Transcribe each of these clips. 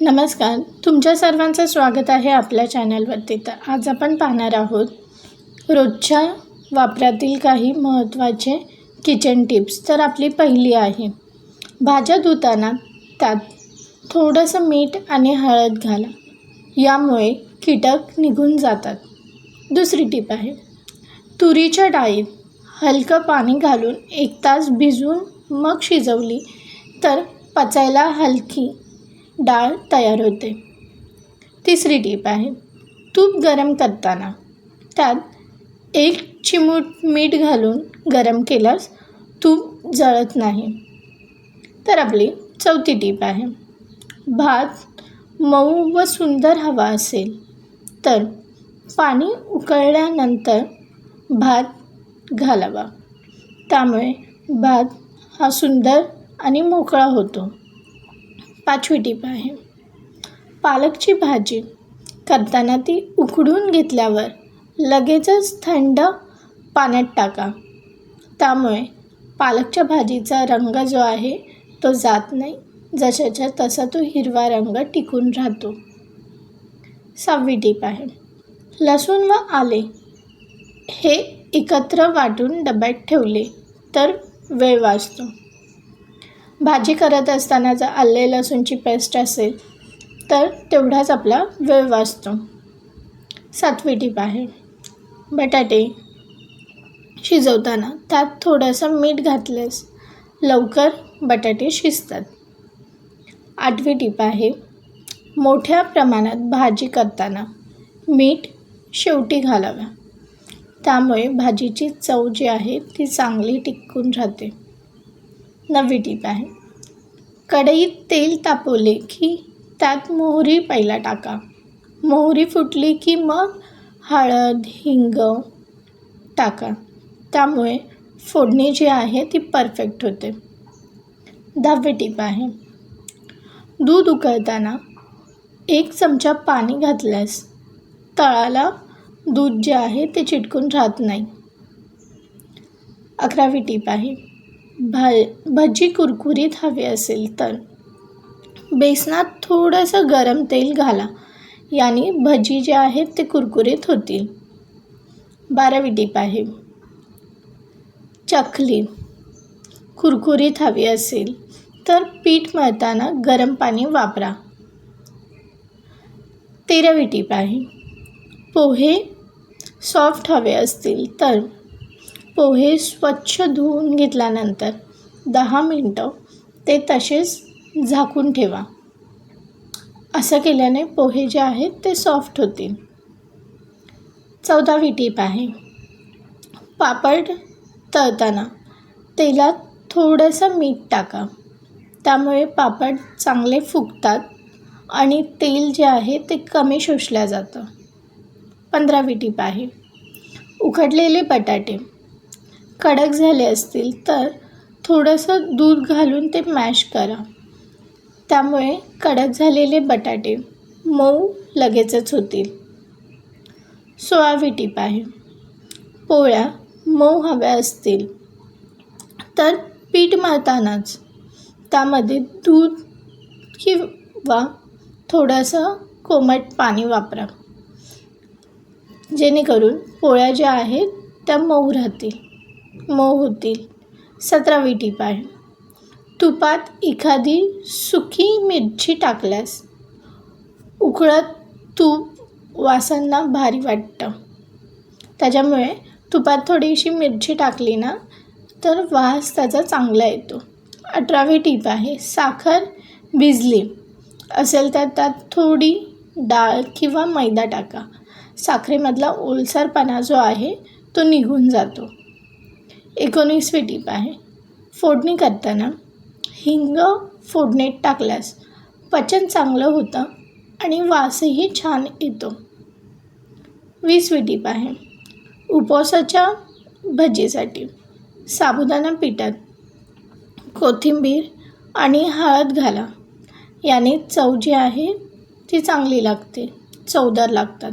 नमस्कार. तुमच्या सर्वांचं स्वागत आहे आपल्या चॅनलवरती. तर आज आपण पाहणार आहोत रोजच्या वापरातील काही महत्त्वाचे किचन टिप्स. तर आपली पहिली आहे भाज्या धुताना त्यात थोडंसं मीठ आणि हळद घाला. यामुळे कीटक निघून जातात. दुसरी टीप आहे तुरीच्या डाळीत हलकं पाणी घालून एक तास भिजवून मग शिजवली तर पचायला हलकी डाळ तयार होते. तिसरी टीप आहे तूप गरम करताना. त्यात एक चिमूट मीठ घालून गरम केल्यास तूप जळत नाही. तर आपली चौथी टीप आहे भात मऊ व सुंदर हवा असेल तर पाणी उकळल्यानंतर भात घालावा. त्यामुळे भात हा सुंदर आणि मोकळा होतो. पाचवी टीप आहे. पालकची भाजी करताना ती उकडून घेतल्यावर लगेचच थंड पाण्यात टाका. त्यामुळे पालकच्या भाजीचा रंग जो आहे तो जात नाही. जशाच्या तसा तो हिरवा रंग टिकून राहतो. सहावी टीप आहे. लसूण व आले हे एकत्र वाटून डब्यात ठेवले तर वेळ वाचतो. भाजी करत असताना जर आले लसूणची पेस्ट असेल तर तेवढाच आपला वेळ वाचतो. सातवी टीप आहे बटाटे शिजवताना त्यात थोडंसं मीठ घातल्यास लवकर बटाटे शिजतात. आठवी टीप आहे मोठ्या प्रमाणात भाजी करताना मीठ शेवटी घालाव्या त्यामुळे भाजीची चव जी आहे ती चांगली टिकून राहते. नवी टीप आहे. कढईत तेल तापवले की त्यात मोहरी पहिला टाका. मोहरी फुटली की मग हळद हिंग टाका. त्यामुळे फोडणी जी आहे ती परफेक्ट होते. दहावी टीप आहे. दूध उकळताना एक चमचा पाणी घातल्यास तळाला दूध जे आहे ते चिटकून राहत नाही. अकरावी टीप आहे. भा भजी कुरकुरीत हवी असेल तर. बेसनात थोडंसं गरम तेल घाला. याने भजी जे आहेत ते कुरकुरीत होतील. बारावी टीप आहे. चकली. कुरकुरीत हवी असेल तर पीठ मळताना गरम पाणी वापरा. तेरावी टीप आहे. पोहे सॉफ्ट हवे असतील तर पोहे स्वच्छ धुवून घेतल्यानंतर दहा मिनटं ते तसेच झाकून ठेवा. असं केल्याने पोहे जे आहेत ते सॉफ्ट होतील. चौदावी टीप आहे. पापड तळताना तेलात थोडंसं मीठ टाका. त्यामुळे पापड चांगले फुगतात आणि तेल जे आहे ते कमी शोषलं जातं. पंधरावी टीप आहे. उकडलेले बटाटे. कडक झाले असतील तर थोडंसं दूध घालून ते मॅश करा. त्यामुळे कडक झालेले बटाटे मऊ लगेचच होतील. सोळावी टीप आहे. पोळ्या मऊ हव्या असतील तर पीठ मळतानाच त्यामध्ये दूध किंवा थोडंसं कोमट पाणी वापरा. जेणेकरून पोळ्या ज्या आहेत त्या मऊ राहतील. मऊ होतील. सतरावी टीप आहे तुपात एखादी सुकी मिरची टाकल्यास उकळत तूप वासांना भारी वाटतं. त्याच्यामुळे तुपात थोडीशी मिरची टाकली ना तर वास त्याचा चांगला येतो. अठरावी टीप आहे साखर भिजली असेल तर त्यात थोडी डाळ किंवा मैदा टाका. साखरेमधला ओलसरपणा जो आहे तो निघून जातो. एकोणीसवी टीप आहे फोडणी करताना हिंग फोडणीत टाकल्यास पचन चांगलं होतं आणि वासही छान येतो. वीसवी टीप आहे उपवासाच्या भजीसाठी साबुदाणा पिठात कोथिंबीर आणि हळद घाला. याने चव जी आहे ती चांगली लागते चवदार लागतात.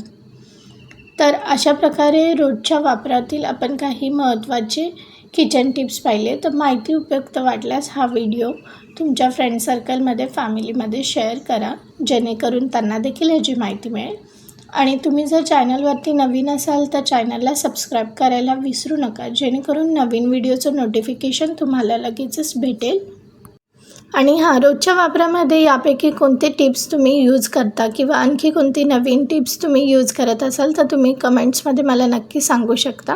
तर अशा प्रकारे रोजच्या वापरातील आपण काही महत्त्वाचे किचन टिप्स पाहिले तर माहिती उपयुक्त वाटल्यास हा व्हिडिओ तुमच्या फ्रेंड सर्कलमध्ये फॅमिलीमध्ये शेअर करा. जेणेकरून त्यांना देखील ह्याची माहिती मिळेल. आणि तुम्ही जर चॅनलवरती नवीन असाल तर चॅनलला सबस्क्राईब करायला विसरू नका. जेणेकरून नवीन व्हिडिओचं नोटिफिकेशन तुम्हाला लगेचच भेटेल. आणि हा रोजच्या वापरामध्ये यापैकी कोणते टिप्स तुम्ही यूज करता किंवा आणखी कोणती नवीन टिप्स तुम्ही यूज करत असाल तर तुम्ही कमेंट्समध्ये मला नक्की सांगू शकता.